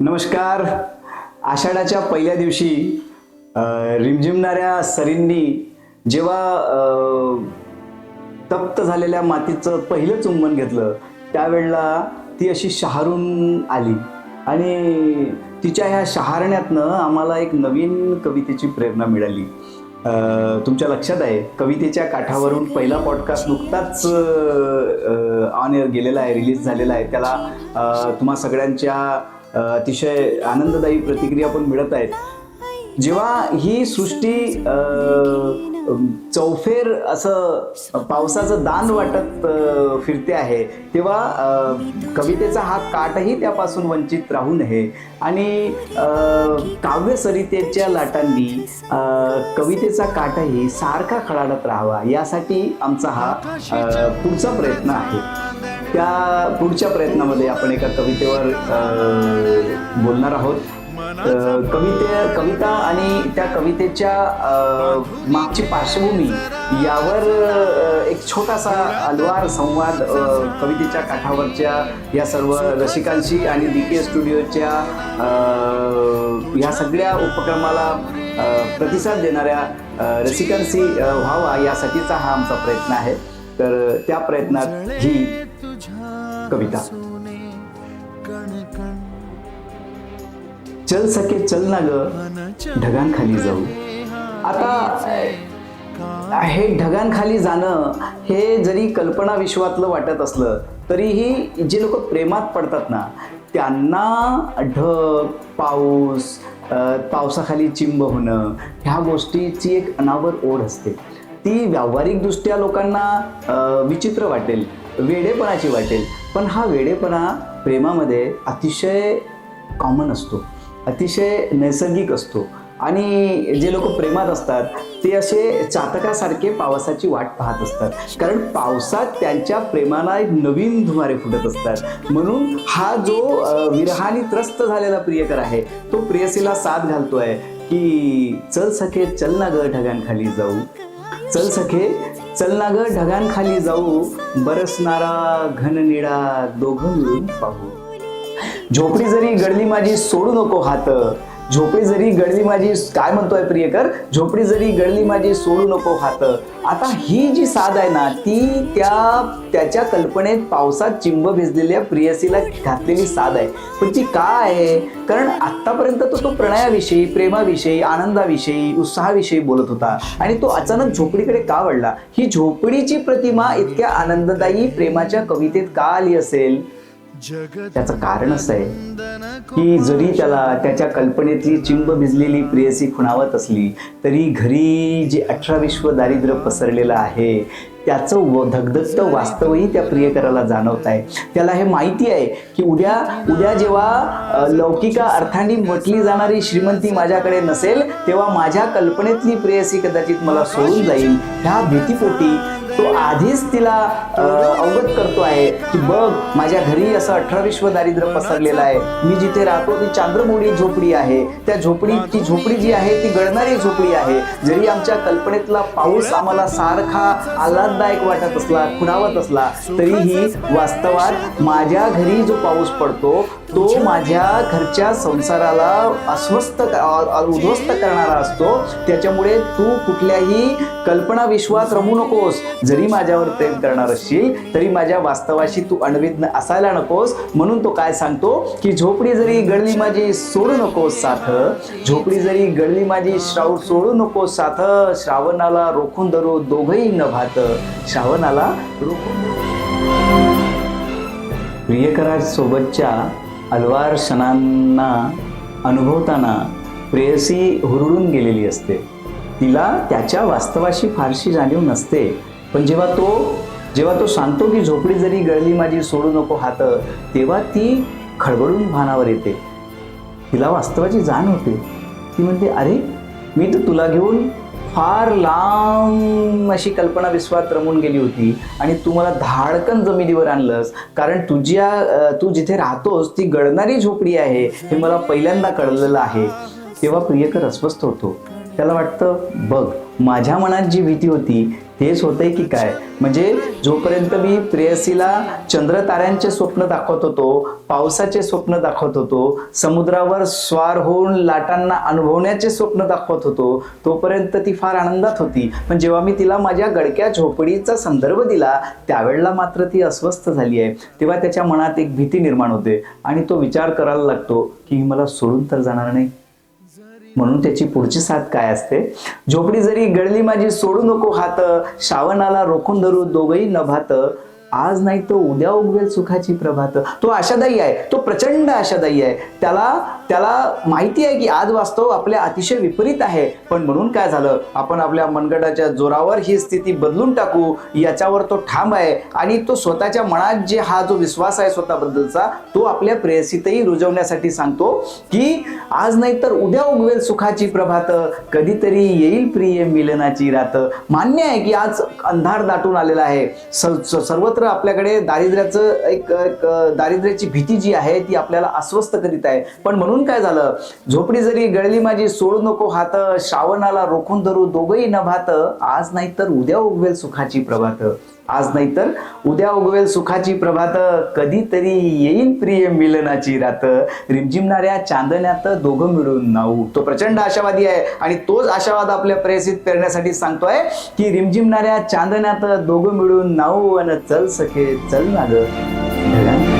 नमस्कार. आषाढाच्या पहिल्या दिवशी रिमझिमणाऱ्या सरींनी जेव्हा तप्त झालेल्या मातीचं पहिलं चुंबन घेतलं त्यावेळेला ती अशी शहारून आली. आणि तिच्या ह्या शहारण्यातनं आम्हाला एक नवीन कवितेची प्रेरणा मिळाली. तुमच्या लक्षात आहे कवितेच्या काठावरून पहिला पॉडकास्ट नुकताच ऑन एअर गेलेला आहे रिलीज झालेला आहे. त्याला तुम्हा सगळ्यांच्या अतिशय आनंददायी प्रतिक्रिया पण मिळत आहेत. जेव्हा ही सृष्टी चौफेर असं पावसाचं दान वाटत फिरते आहे तेव्हा कवितेचा हा काटही त्यापासून वंचित राहू नये. आणि काव्यसरितेच्या काव्य सरितेच्या लाटांनी कवितेचा काटही सारखा खळाडत राहावा यासाठी आमचा हा पुढचा प्रयत्न आहे. त्या पुढच्या प्रयत्नामध्ये आपण एका कवितेवर बोलणार आहोत. कविते कविता आणि त्या कवितेच्या मागची पार्श्वभूमी यावर एक छोटासा अलवार संवाद कवितेच्या काठावरच्या या सर्व रसिकांशी आणि डी के स्टुडिओच्या ह्या सगळ्या उपक्रमाला प्रतिसाद देणाऱ्या रसिकांशी व्हावा यासाठीचा हा आमचा प्रयत्न आहे. तर त्या प्रयत्नात ही कविता। चल सके चल ना ग ढगांखाली जाऊ. आता हे ढगांखाली जाणं हे जरी कल्पना विश्वातलं वाटत असलं तरीही जे लोक प्रेमात पडतात ना त्यांना ढग पाऊस पावसाखाली चिंब होणं ह्या गोष्टीची एक अनावर ओढ असते. ती व्यावहारिकदृष्ट्या लोकांना विचित्र वाटेल वेडेपणाची वाटेल. पण हा वेडेपणा प्रेमामध्ये अतिशय कॉमन असतो. अतिशय नैसर्गिक असतो. आणि जे लोक प्रेमात असतात ते असे चातकासारखे पावसाची वाट पाहत असतात. कारण पावसात त्यांच्या प्रेमाला एक नवीन धुमारे फुटत असतात. म्हणून हा जो विरहाने त्रस्त झालेला प्रियकर आहे तो प्रेयसीला साथ घालतोय की चल सखे चल ना ग ढगांखाली जाऊ. चल सखे चल ना ग ढगांखाली जाऊ. बरसणारा घन निळा दोघं मिळून पाहू. झोपडी जरी गडली माझी सोडू नको हात. झोपडी जरी गळली माझी काय म्हणतोय प्रियकर? झोपडी जरी गळली माझी सोडू नको हात. आता ही जी साध आहे ना ती त्या त्याच्या कल्पनेत पावसात चिंब भिजलेल्या प्रियसीला घातलेली साध आहे. पण ती का आहे? कारण आतापर्यंत तो तो प्रणयाविषयी प्रेमाविषयी आनंदाविषयी उत्साहाविषयी बोलत होता. आणि तो अचानक झोपडीकडे का वळला? ही झोपडीची प्रतिमा इतक्या आनंददायी प्रेमाच्या कवितेत का आली असेल? त्याचं कारण असं आहे की जरी त्याला त्याच्या कल्पनेतली चिंब भिजलेली प्रेयसी खुणावत असली तरी घरी जे अठरा विश्व दारिद्र्य पसरलेलं आहे त्याचं व धगधगत वास्तवही त्या प्रियकराला जाणवत आहे. त्याला हे माहिती आहे की उद्या उद्या जेव्हा लौकिका अर्थाने म्हटली जाणारी श्रीमंती माझ्याकडे नसेल तेव्हा माझ्या कल्पनेतली प्रेयसी कदाचित मला सोडून जाईल. ह्या भीतीपोटी तो आधीच तिला अवगत करतो आहे की बघ माझ्या घरी असं अठरा विश्व दारिद्र्य पसरलेलं आहे. मी जिथे राहतो ती चांद्रमोडी झोपडी आहे. त्या झोपडी ती झोपडी जी आहे ती गळणारी झोपडी आहे. जरी आमच्या कल्पनेतला पाऊस आम्हाला सारखा आल्हाददायक वाटत असला खुणावत असला तरीही वास्तवात माझ्या घरी जो पाऊस पडतो तो माझ्या घरच्या संसाराला अस्वस्थ उद्ध्वस्त करणारा असतो. त्याच्यामुळे तू कुठल्याही कल्पना विश्वास रमू नकोस. जरी माझ्यावर प्रेम करणार असशील तरी माझ्या वास्तवाशी तू अणविज्ञ असायला नकोस. म्हणून तो काय सांगतो की झोपडी जरी गळली माझी सोडू नकोस साथ. झोपडी जरी गळली माझी श्राव सोडू नकोस साथ. श्रावणाला रोखून धरू दोघही न भात. श्रावणाला रोखून प्रियकरासोबतच्या अलवार क्षणांना अनुभवताना प्रेयसी हुरळून गेलेली असते. तिला त्याच्या वास्तवाशी फारशी जाणीव नसते. पण जेव्हा तो जेव्हा तो सांगतो की झोपडी जरी गळली माझी सोडू नको हात तेव्हा ती खडबडून भानावर येते. तिला वास्तवाची जाण होते. ती म्हणते अरे मी तर तुला घेऊन फार लांब अशी कल्पना विश्वात रमून गेली होती. आणि तू मला धाडकन जमिनीवर आणलंस. कारण तुझ्या तू जिथे राहतोस ती गळणारी झोपडी आहे. हे मला पहिल्यांदा कळलेलं आहे. तेव्हा प्रियकर अस्वस्थ होतो. त्याला वाटतं बघ माझ्या मनात जी भीती होती तेच होतंय की काय? म्हणजे जोपर्यंत मी प्रेयसीला चंद्र ताऱ्यांचे स्वप्न दाखवत होतो पावसाचे स्वप्न दाखवत होतो समुद्रावर स्वार होऊन लाटांना अनुभवण्याचे स्वप्न दाखवत होतो तोपर्यंत ती फार आनंदात होती. पण जेव्हा मी तिला माझ्या गडक्या झोपडीचा संदर्भ दिला त्यावेळेला मात्र ती अस्वस्थ झाली आहे. तेव्हा त्याच्या मनात एक भीती निर्माण होते आणि तो विचार करायला लागतो की मला सोडून तर जाणार नाही. म्हणून त्याची पुढची साथ काय असते? झोपडी जरी गळली माझी सोडू नको हात. श्रावणाला रोखून धरू दोघही न भात. आज नाही तो उद्या उगवेल सुखाची प्रभात. तो आशादायी आहे. तो प्रचंड आशादायी आहे. त्याला त्याला माहिती आहे की आज वास्तव आपल्या अतिशय विपरीत आहे. पण म्हणून काय झालं? आपण आपल्या मनगटाच्या जोरावर ही स्थिती बदलून टाकू. याच्यावर तो ठाम आहे आणि तो स्वतःच्या मनात जे हा जो विश्वास आहे स्वतःबद्दलचा तो आपल्या प्रेयसीतही रुजवण्यासाठी सांगतो की आज नाही तर उद्या उगवेल सुखाची प्रभात. कधीतरी येईल प्रिय मिलनाची रात. मान्य आहे की आज अंधार दाटून आलेला आहे. स- सर्वत्र आपल्याकडे दारिद्र्याचं एक एक, दारिद्र्याची भीती जी आहे ती आपल्याला अस्वस्थ करीत आहे. पण म्हणून म्हणून काय झालं? झोपडी जरी गळली माझी सोडू नको हात श्रावणाला रोखून धरू दोघही न भात आज नाही तर उद्या उगवेल सुखाची प्रभात. आज नाही तर उद्या उगवेल सुखाची प्रभात. कधीतरी येईल प्रिय मिलनाची रात. रिमझिमणाऱ्या चांदण्यात दोघं मिळून नाऊ तो प्रचंड आशावादी आहे आणि तोच आशावाद आपल्या प्रेसित करण्यासाठी सांगतोय की रिमझिमणाऱ्या चांदण्यात दोघं मिळून नाऊ आणि चल सखे चल ना ग